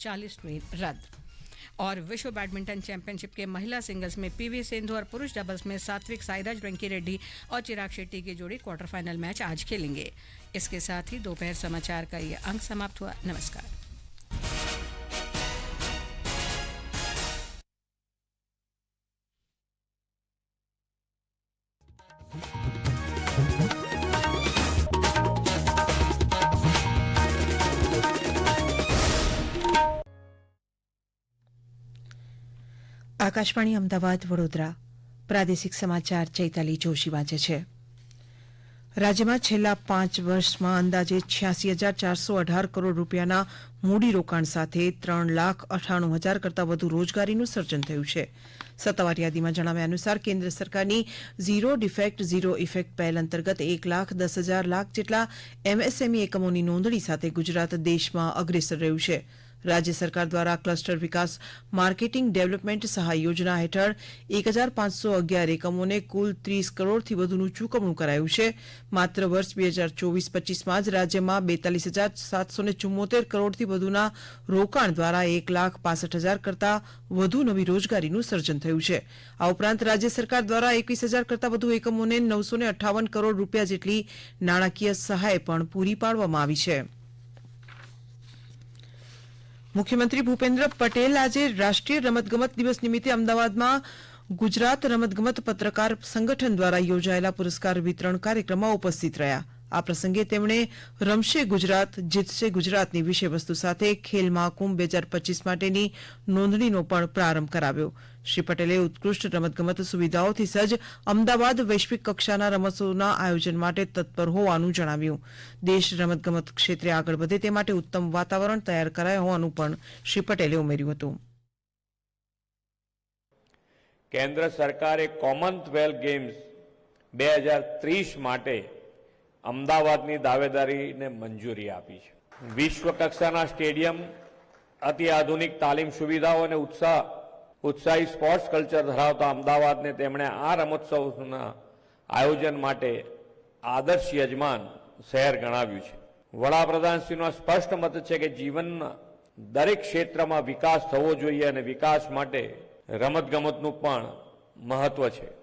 40 train रद्द। और विश्व बैडमिंटन चैंपियनशिप के महिला सिंगल्स में पीवी सिंधु और पुरुष डबल्स में सात्विक साईराज वेंकी रेड्डी और चिराग शेट्टी की जोड़ी क्वार्टर फाइनल मैच आज खेलेंगे। इसके साथ ही दोपहर समाचार का ये अंक समाप्त हुआ। नमस्कार। આકાશવાણી અમદાવાદ વડોદરા. પ્રાદેશિક સમાચાર ચૈતાલી જોશી વાંચે છે. રાજ્યમાં છેલ્લા પાંચ વર્ષમાં અંદાજે છ્યાસી હજાર ચારસો અઢાર કરોડ રૂપિયાના મૂડીરોકાણ સાથે ત્રણ લાખ અઠાણું હજાર કરતાં વધુ રોજગારીનું સર્જન થયું છે. સત્તાવાર યાદીમાં જણાવ્યા અનુસાર કેન્દ્ર સરકારની ઝીરો ડિફેક્ટ, ઝીરો ઇફેક્ટ પહેલ અંતર્ગત એક લાખ દસ હજાર લાખ જેટલા એમએસએમઈ એકમોની નોંધણી સાથે ગુજરાત દેશમાં અગ્રેસર રહ્યું છે. રાજ્ય સરકાર દ્વારા ક્લસ્ટર વિકાસ માર્કેટિંગ ડેવલપમેન્ટ સહાય યોજના હેઠળ એક હજાર પાંચસો અગિયાર એકમોને કુલ ત્રીસ કરોડથી વધુનું ચૂકવણું કરાયું છે. માત્ર વર્ષ બે હજાર ચોવીસ પચીસમાં જ રાજ્યમાં બેતાલીસ હજાર સાતસો ને ચુમ્મોતેર કરોડથી વધુના રોકાણ દ્વારા એક લાખ પાસઠ હજાર કરતાં વધુ નવી રોજગારીનું સર્જન થયું છે. આ ઉપરાંત રાજ્ય સરકાર દ્વારા એકવીસ હજાર કરતાં વધુ એકમોને નવસો અઠ્ઠાવન કરોડ રૂપિયા જેટલી નાણાકીય સહાય પણ પૂરી પાડવામાં આવી છે. મુખ્યમંત્રી ભૂપેન્દ્ર પટેલ આજે રાષ્ટ્રીય રમતગમત દિવસ નિમિત્તે અમદાવાદમાં ગુજરાત રમતગમત પત્રકાર સંગઠન દ્વારા યોજાયેલા પુરસ્કાર વિતરણ કાર્યક્રમમાં ઉપસ્થિત રહ્યા. આ પ્રસંગે તેમણે રમશે ગુજરાત, જીતશે ગુજરાતની વિષયવસ્તુ સાથે ખેલ મહાકુંભ બે હજાર પચીસ માટેની નોંધણીનો પણ પ્રારંભ કરાવ્યો. શ્રી પટેલે ઉત્કૃષ્ટ રમતગમત સુવિધાઓથી સજ્જ અમદાવાદ વૈશ્વિક કક્ષાના રમતોના આયોજન માટે તત્પર હોવાનું જણાવ્યું. દેશ રમતગમત ક્ષેત્રે આગળ વધે તે માટે ઉત્તમ વાતાવરણ તૈયાર કરાય હોવાનું પણ શ્રી પટેલે ઉમેર્યું હતું. કેન્દ્ર સરકારે કોમનવેલ્થ ગેમ્સ બે હજાર ત્રીસ માટે અમદાવાદની દાવેદારીને મંજૂરી આપી છે. વિશ્વ કક્ષાના સ્ટેડિયમ, અતિ આધુનિક તાલીમ સુવિધાઓ અને ઉત્સાહ, ઉત્સાહી સ્પોર્ટ્સ કલ્ચર ધરાવતા અમદાવાદને તેમણે આ રમોત્સવના આયોજન માટે આદર્શ યજમાન શહેર ગણાવ્યું છે. વડાપ્રધાનશ્રીનો સ્પષ્ટ મત છે કે જીવનના દરેક ક્ષેત્રમાં વિકાસ થવો જોઈએ અને વિકાસ માટે રમતગમતનું પણ મહત્વ છે.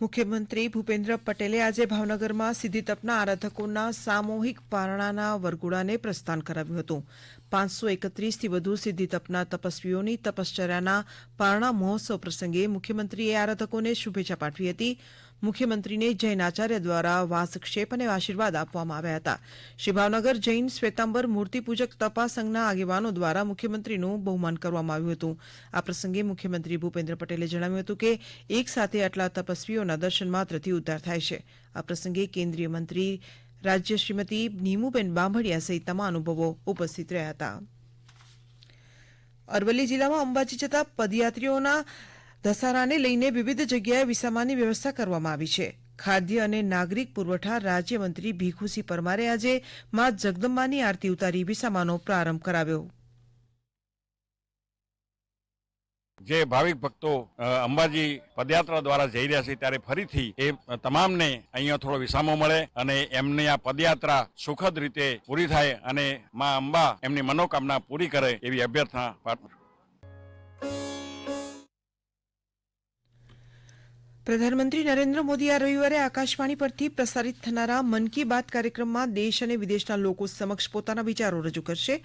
મુખ્યમંત્રી ભૂપેન્દ્ર પટેલે આજે ભાવનગરમાં સિદ્ધિ તપના આરાધકોના સામૂહિક પારણાના વરઘોડાને પ્રસ્થાન કરાવ્યું હતું. પાંચસો એકત્રીસથી વધુ સિદ્ધિ તપના તપસ્વીઓની તપશ્ચર્યાના પારણા મહોત્સવ પ્રસંગે મુખ્યમંત્રીએ આરાધકોને શુભેચ્છા પાઠવી હતી. મુખ્યમંત્રીને જૈન આચાર્ય દ્વારા વાસક્ષેપ અને આશીર્વાદ આપવામાં આવ્યા હતા. શ્રી ભાવનગર જૈન શ્વેતાંબર મૂર્તિપૂજક તપા સંઘના આગેવાનો દ્વારા મુખ્યમંત્રીનું બહુમાન કરવામાં આવ્યું હતું. આ પ્રસંગે મુખ્યમંત્રી ભૂપેન્દ્ર પટેલે જણાવ્યું હતું કે, એક સાથે આટલા તપસ્વીઓના દર્શન માત્રથી ઉદ્ધાર થાય છે. આ પ્રસંગે કેન્દ્રીય મંત્રી, રાજ્ય શ્રીમતી નીમુબેન બાંભડિયા સહિત તમામ અનુભવો ઉપસ્થિત રહ્યા હતા. અરવલ્લી જિલ્લામાં અંબાજી જતા પદયાત્રીઓના ધસારાને લઈને વિવિધ જગ્યાએ વિસામાની વ્યવસ્થા કરવામાં આવી છે. ખાદ્ય અને નાગરિક પુરવઠા રાજ્યમંત્રી ભીખુસિંહ પરમારે આજે મા જગદંબાની આરતી ઉતારી વિસામાનો પ્રારંભ કરાવ્યો. જે ભાવિક ભક્તો અંબાજી પદયાત્રા દ્વારા જઈ રહ્યા છે ત્યારે ફરીથી એ તમામને અહીંયા થોડો વિસામો મળે અને એમની આ પદયાત્રા સુખદ રીતે પૂરી થાય અને મા અંબા એમની મનોકામના પૂરી કરે એવી અભ્યર્થના પ્રધાનમંત્રી નરેન્દ્ર મોદી આ રવિવારે આકાશવાણી પરથી પ્રસારિત થનારા મન કી બાત કાર્યક્રમમાં દેશ અને વિદેશના લોકો સમક્ષ પોતાના વિચારો રજૂ કરશે.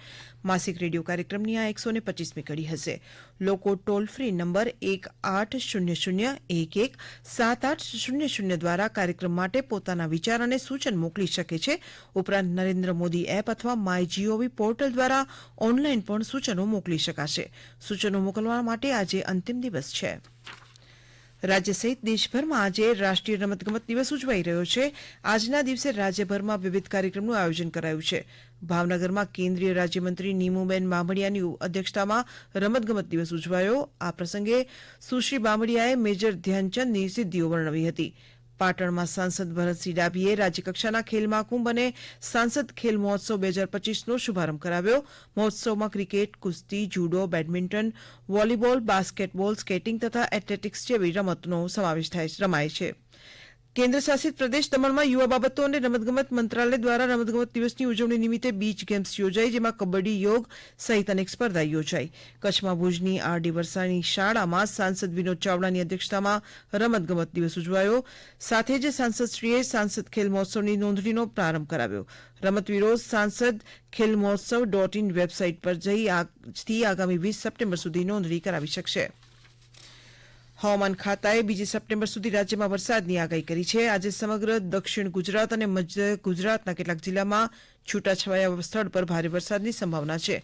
માસિક રેડિયો કાર્યક્રમની આ એકસો પચીસમી કડી હશે. લોકો ટોલ ફ્રી નંબર એક આઠ શૂન્ય શૂન્ય એક એક સાત આઠ શૂન્ય શૂન્ય દ્વારા કાર્યક્રમ માટે પોતાના વિચાર અને સૂચન મોકલી શકે છે. ઉપરાંત નરેન્દ્ર મોદી એપ અથવા my G O V portal દ્વારા ઓનલાઈન પણ સૂચનો મોકલી શકાશે. સૂચનો મોકલવા માટે આજે અંતિમ દિવસ છે. રાજ્ય સહિત દેશભરમાં આજે રાષ્ટ્રીય રમતગમત દિવસ ઉજવાઈ રહ્યો છે. આજના દિવસે રાજ્યભરમાં વિવિધ કાર્યક્રમનું આયોજન કરાયું છે. ભાવનગરમાં કેન્દ્રીય રાજ્યમંત્રી નીમુબેન બામડિયાની અધ્યક્ષતામાં રમતગમત દિવસ ઉજવાયો. આ પ્રસંગે સુશ્રી બામડિયાએ મેજર ધ્યાનચંદની સિદ્ધિઓ વર્ણવી હતી. પાટણમાં સાંસદ ભરતસિંહ ડાભીએ રાજ્યકક્ષાના ખેલ મહાકુંભ અને સાંસદ ખેલ મહોત્સવ બે હજાર પચીસનો શુભારંભ કરાવ્યો. મહોત્સવમાં ક્રિકેટ, કુસ્તી, judo, badminton, volleyball, basketball, skating તથા એથ્લેટિક્સ જેવી રમતનો સમાવેશ થાય, રમાય છે. કેન્દ્ર શાસિત પ્રદેશ દમણમાં યુવા બાબતો અને રમતગમત મંત્રાલય દ્વારા રમતગમત દિવસની ઉજવણી નિમિત્તે બીચ ગેમ્સ યોજાઈ, જેમાં કબડ્ડી, યોગ સહિત અનેક સ્પર્ધા યોજાઈ. કચ્છમાં ભુજની આર ડી વરસાણી શાળામાં સાંસદ વિનોદ ચાવડાની અધ્યક્ષતામાં રમતગમત દિવસ ઉજવાયો. સાથે જ સાંસદશ્રીએ સાંસદ ખેલ મહોત્સવની નોંધણીનો પ્રારંભ કરાવ્યો. રમતવીરો સાંસદ ખેલ મહોત્સવ ડોટ ઇન વેબસાઇટ પર જઈ આજથી આગામી વીસ સપ્ટેમ્બર સુધી નોંધણી કરાવી શકશે. હવામાન ખાતાએ બીજી સપ્ટેમ્બર સુધી રાજ્યમાં વરસાદની આગાહી કરી છે. આજે સમગ્ર દક્ષિણ ગુજરાત અને મધ્ય ગુજરાતના કેટલાક જિલ્લામાં છૂટાછવાયા સ્થળ પર ભારે વરસાદની સંભાવના છે.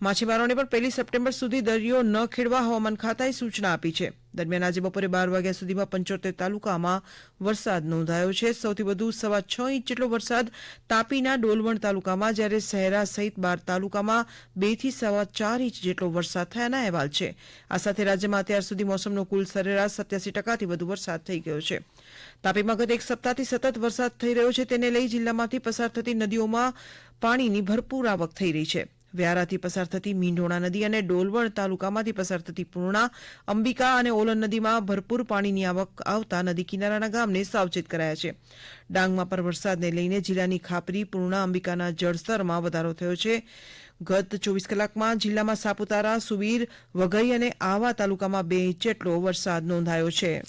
માછીમારોને પણ પહેલી સપ્ટેમ્બર સુધી દરિયો ન ખેડવા હવામાન ખાતાએ સૂચના આપી છે. દરમિયાન આજે બપોરે બાર વાગ્યા સુધીમાં પંચોતેર તાલુકામાં વરસાદ નોંધાયો છે. સૌથી વધુ સવા છ ઇંચ જેટલો વરસાદ તાપીના ડોલવણ તાલુકામાં, જ્યારે શહેરા સહિત બાર તાલુકામાં બેથી સવા ચાર ઇંચ જેટલો વરસાદ થયાના અહેવાલ છે. આ સાથે રાજ્યમાં અત્યાર સુધી મોસમનો કુલ સરેરાશ સત્યાસી ટકાથી વધુ વરસાદ થઈ ગયો છે. તાપીમાં ગત એક સપ્તાહથી સતત વરસાદ થઈ રહ્યો છે. તેને લઈ જિલ્લામાંથી પસાર થતી નદીઓમાં પાણીની ભરપૂર આવક થઈ રહી છે. વ્યારાથી પસાર થતી મીંઢોણા નદી અને ડોલવણ તાલુકામાંથી પસાર થતી પૂર્ણા, અંબિકા અને ઓલન નદીમાં ભરપૂર પાણીની આવક આવતા નદી કિનારાના ગામને સાવચેત કરાયા છે. ડાંગમાં પણ વરસાદને લઈને જિલ્લાની ખાપરી, પૂર્ણા, અંબિકાના જળસ્તરમાં વધારો થયો છે. ગત ચોવીસ કલાકમાં જિલ્લામાં સાપુતારા સુબીર વઘઈ અને આવા તાલુકામાં બે ઇંચ જેટલો વરસાદ નોંધાયો છે.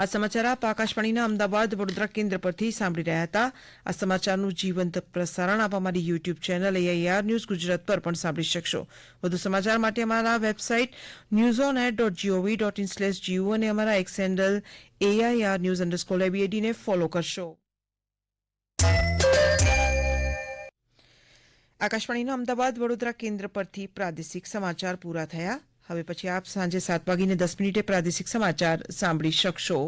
આ સમાચાર આપ આકાશવાણીના અમદાવાદ વડોદરા કેન્દ્ર પરથી સાંભળી રહ્યા હતા. આ સમાચારનું જીવંત પ્રસારણ આપ અમારી YouTube channel AIR news Gujarat પર પણ સાંભળી શકશો. વધુ સમાચાર માટે અમારા website news on air dot G O V dot in slash G O અને અમારા X handle AIR news underscore એબીએડીને follow કરશો. આકાશવાણીના અમદાવાદ વડોદરા કેન્દ્ર પરથી પ્રાદેશિક સમાચાર પૂરા થયા. હવે પછી આપ સાંજે સાત વાગીને દસ મિનિટે પ્રાદેશિક સમાચાર સાંભળી શકશો.